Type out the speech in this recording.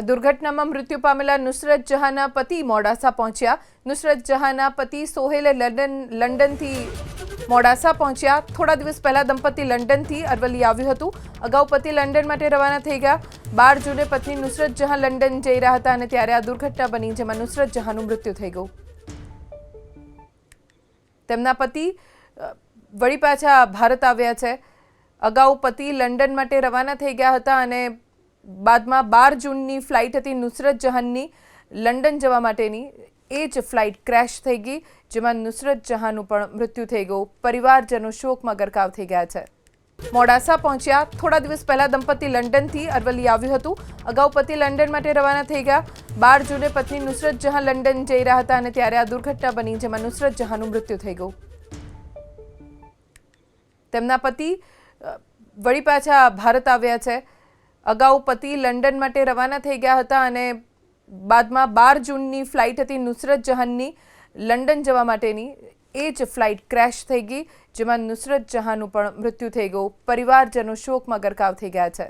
આ દુર્ઘટનામાં મૃત્યુ પામેલા નુસરત જહાંના પતિ મોડાસા પહોંચ્યા. નુસરત જહાંના પતિ સોહેલે લંડન, લંડનથી મોડાસા પહોંચ્યા. થોડા દિવસ પહેલા દંપતી લંડનથી અરવલ્લી આવ્યું હતું. અગાઉ પતિ લંડન માટે રવાના થઈ ગયા. બાર જૂને પત્ની નુસરત જહાં લંડન જઈ રહ્યા હતા અને ત્યારે આ દુર્ઘટના બની જેમાં નુસરત જહાંનું મૃત્યુ થઈ ગયું. તેમના પતિ વળી પાછા ભારત આવ્યા છે. અગાઉ પતિ લંડન માટે રવાના થઈ ગયા હતા અને બાદમાં બાર જૂનની ફ્લાઇટ હતી નુસરત જહાનની. લંડન જવા માટેની એ જ ફ્લાઇટ ક્રેશ થઈ ગઈ, જેમાં નુસરત જહાંનું પણ મૃત્યુ થઈ ગયું. પરિવારજનો શોકમાં ગરકાવ થઈ ગયા છે. મોડાસા પહોંચ્યા. થોડા દિવસ પહેલા દંપતી લંડનથી અરવલ્લી આવ્યું હતું. અગાઉ પતિ લંડન માટે રવાના થઈ ગયા. બાર જૂને પત્ની નુસરત જહાં લંડન જઈ રહ્યા હતા અને ત્યારે આ દુર્ઘટના બની, જેમાં નુસરત જહાંનું મૃત્યુ થઈ ગયું. તેમના પતિ વળી પાછા ભારત આવ્યા છે. અગાઉ પતિ લંડન માટે રવાના થઈ ગયા હતા અને બાદમાં બાર જૂનની ફ્લાઇટ હતી નુસરત જહાનની. લંડન જવા માટેની એ જ ફ્લાઇટ ક્રેશ થઈ ગઈ, જેમાં નુસરત જહાંનું પણ મૃત્યુ થઈ ગયું. પરિવારજનો શોકમાં ગરકાવ થઈ ગયા છે.